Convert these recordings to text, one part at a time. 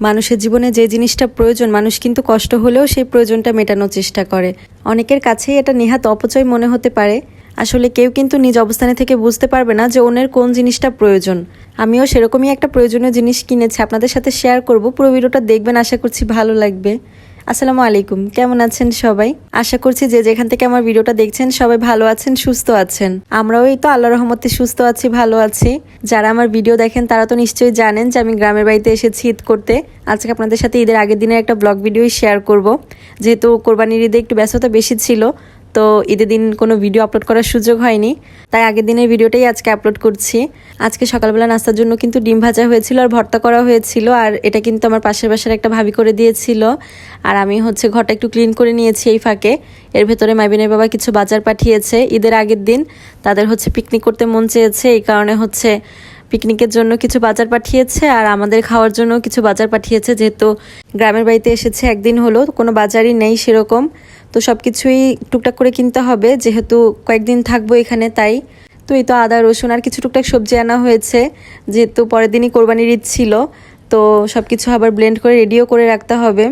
মানুষের জীবনে যে জিনিসটা প্রয়োজন, মানুষ কিন্তু কষ্ট হলেও সেই প্রয়োজনটা মেটানোর চেষ্টা করে। অনেকের কাছেই এটা নেহাত অপচয় মনে হতে পারে। আসলে কেউ কিন্তু নিজ অবস্থানে থেকে বুঝতে পারবে না যে ওনের কোন জিনিসটা প্রয়োজন। আমিও সেরকমই একটা প্রয়োজনীয় জিনিস কিনেছি, আপনাদের সাথে শেয়ার করব। পুরো ভিডিওটা দেখবেন, আশা করছি ভালো লাগবে। আসসালামু আলাইকুম। কেমন আছেন সবাই? আশা করছি যে যেখান থেকে আমার ভিডিওটা দেখছেন সবাই ভালো আছেন, সুস্থ আছেন। আমরাও এই তো আল্লাহ রহমতে সুস্থ আছি, ভালো আছি। যারা আমার ভিডিও দেখেন, তারা তো নিশ্চয়ই জানেন যে আমি গ্রামের বাড়িতে এসেছি ঈদ করতে। আজকে আপনাদের সাথে ঈদের আগের দিনের একটা ব্লগ ভিডিও শেয়ার করব। যেহেতু কোরবানির ঈদে একটু ব্যস্ততা বেশি ছিল তো ঈদের দিন কোনো ভিডিও আপলোড করার সুযোগ হয়নি। তাই আগের দিনের ভিডিওটাই আজকে আপলোড করছি। আজকে সকালবেলা নাস্তার জন্য কিন্তু ডিম ভাজা হয়েছিল আর ভর্তা করা হয়েছিল আর এটা কিন্তু আমার পাশের বাসার একটা ভাবি করে দিয়েছিল। আর আমি হচ্ছে ঘরটা একটু ক্লিন করে নিয়েছি এই ফাঁকে। এর ভেতরে মাইবিনের বাবা কিছু বাজার পাঠিয়েছে ঈদের আগের দিন। তাদের হচ্ছে পিকনিক করতে মন চেয়েছে, এই কারণে হচ্ছে পিকনিকের জন্য কিছু বাজার পাঠিয়েছে আর আমাদের খাওয়ার জন্য কিছু বাজার পাঠিয়েছে। যেহেতু গ্রামের বাড়িতে এসেছে একদিন হলো, কোনো বাজারই নেই সেরকম। তো সব কিছুই টুকটাক করে কিনতে হবে, যেহেতু কয়েকদিন থাকব এখানে, তাই। তো এই তো আদা, রসুন আর কিছু টুকটাক সবজি আনা হয়েছে, যেহেতু পরের দিনই কোরবানির ঈদ ছিল। তো সব কিছু আবার ব্লেন্ড করে রেডিও করে রাখতে হবে।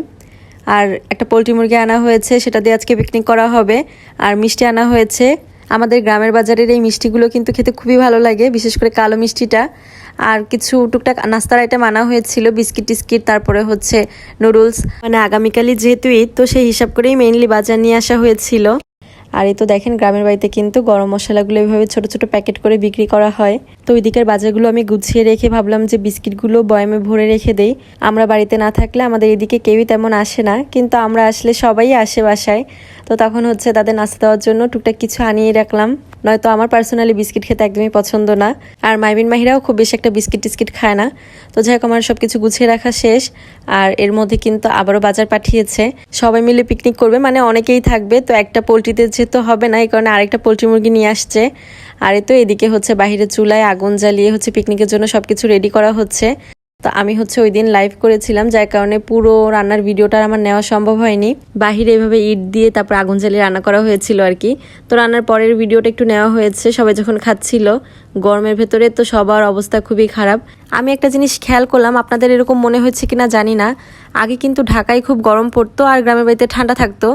আর একটা পোলট্রি মুরগি আনা হয়েছে, সেটা দিয়ে আজকে পিকনিক করা হবে। আর মিষ্টি আনা হয়েছে। আমাদের গ্রামের বাজারের এই মিষ্টিগুলো কিন্তু খেতে খুবই ভালো লাগে, বিশেষ করে কালো মিষ্টিটা। আর কিছু টুকটাক নাস্তার আইটেম আনা হয়েছিল, বিস্কিট টিস্কিট, তারপরে হচ্ছে নুডলস মানে আগামীকালই যেহেতু ঈদ, তো সেই হিসাব করেই মেইনলি বাজার নিয়ে আসা হয়েছিল। আর এই তো দেখেন গ্রামের বাড়িতে কিন্তু গরম মশলাগুলো এভাবে ছোট ছোট প্যাকেট করে বিক্রি করা হয়। তো ওইদিকের বাজারগুলো আমি গুছিয়ে রেখে ভাবলাম যে বিস্কিটগুলো বয়ামে ভরে রেখে দেই। আমরা বাড়িতে না থাকলে আমাদের এদিকে কেউই তেমন আসে না, কিন্তু আমরা আসলে সবাই আসে বাসায় তো তখন হচ্ছে তাদের নাস্তা দেওয়ার জন্য টুকটাক কিছু আনিয়ে রাখলাম। নয়তো আমার পার্সোনালি বিস্কিট খেতে একদমই পছন্দ না। আর মাইবিন মাহিরাও খুব বেশি একটা বিস্কিট টিস্কিট খায় না। তো যাই হোক, আমার সব কিছু গুছিয়ে রাখা শেষ। আর এর মধ্যে কিন্তু আবারও বাজার পাঠিয়েছে। সবাই মিলে পিকনিক করবে মানে অনেকেই থাকবে। তো একটা পোলট্রিতে যেহেতু হবে না, এই কারণে আরেকটা পোলট্রি মুরগি নিয়ে আসছে। আর এই তো এদিকে হচ্ছে বাহিরে চুলায় আগুন জ্বালিয়ে হচ্ছে পিকনিকের জন্য সবকিছু রেডি করা হচ্ছে। তো আমি হচ্ছে ওই দিন লাইভ করেছিলাম, যার কারণে পুরো রান্নার ভিডিওটা আমার নেওয়া সম্ভব হয়নি। বাহিরে এভাবে ইট দিয়ে তারপর আগুন জ্বালিয়ে রান্না করা হয়েছিল আর কি। তো রান্নার পরের ভিডিওটা একটু নেওয়া হয়েছে, সবাই যখন খাচ্ছিল, গরমের ভেতরে, তো সবার অবস্থা খুবই খারাপ। আমি একটা জিনিস খেয়াল করলাম, আপনাদের এরকম মনে হচ্ছে কিনা জানি না। আগে কিন্তু ঢাকায় খুব গরম পড়তো আর গ্রামের বাড়িতে ঠান্ডা থাকতো।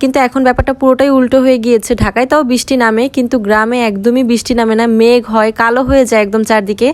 কিন্তু এখন ব্যাপারটা পুরোটাই উল্টো হয়ে গিয়েছে। ঢাকায় তাও বৃষ্টি নামে, কিন্তু গ্রামে একদমই বৃষ্টি নামে না। মেঘ হয়, কালো হয়ে যায় একদম চারদিকে।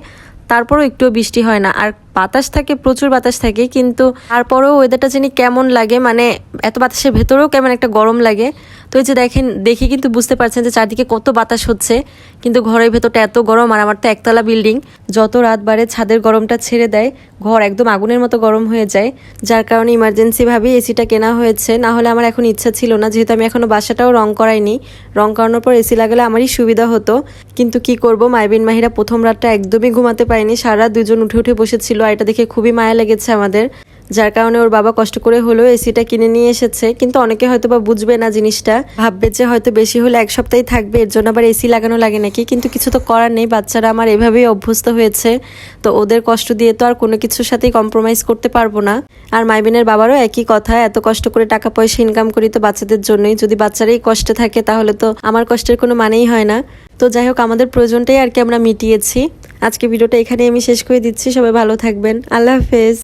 তারপরও একটুও বৃষ্টি হয় না। আর বাতাস থাকে, প্রচুর বাতাস থাকে, কিন্তু তারপরেও ওয়েদারটা জানি কেমন লাগে মানে এত বাতাসের ভেতরেও কেমন একটা গরম লাগে। তো এই যে দেখেন, দেখে কিন্তু বুঝতে পারছেন যে চারদিকে কত বাতাস হচ্ছে, কিন্তু ঘরের ভেতরটা এত গরম আর আমার তো একতলা বিল্ডিং যত রাত বাড়ে, ছাদের গরমটা ছেড়ে দেয়, ঘর একদম আগুনের মতো গরম হয়ে যায়। যার কারণে ইমার্জেন্সিভাবেই এসিটা কেনা হয়েছে, না হলে আমার এখন ইচ্ছা ছিল না, যেহেতু আমি এখনও বাসাটাও রং করাইনি। রং করানোর পর এসি লাগালে আমারই সুবিধা হতো। কিন্তু কি করব, মাইবিন মাহিরা প্রথম রাতটা একদমই ঘুমাতে পারিনি, সারা দুজন উঠে উঠে বসেছিল। আর এটা দেখে খুবই মায়া লেগেছে আমাদের, যার কারণে ওর বাবা কষ্ট করে হলেও এসিটা কিনে নিয়ে এসেছে। কিন্তু অনেকে হয়তো বা বুঝবে না জিনিসটা, ভাববে যে হয়তো বেশি হলে এক সপ্তাহে থাকবে, এর জন্য আবার এসি লাগানো লাগে নাকি? কিন্তু কিছু তো করার নেই, বাচ্চারা আমার এভাবেই অভ্যস্ত হয়েছে। তো ওদের কষ্ট দিয়ে তো আর কোনো কিছুর সাথেই কম্প্রোমাইজ করতে পারব না। আর মাইবিনের বাবারও একই কথা, এত কষ্ট করে টাকা পয়সা ইনকাম করি তো বাচ্চাদের জন্যই। যদি বাচ্চারাই কষ্টে থাকে তাহলে তো আমার কষ্টের কোনো মানেই হয় না। তো যাই হোক, আমাদের প্রয়োজনটাই আর কি আমরা মিটিয়েছি। আজকে ভিডিওটা এখানে আমি শেষ করে দিচ্ছি। সবাই ভালো থাকবেন। আল্লাহ হাফেজ।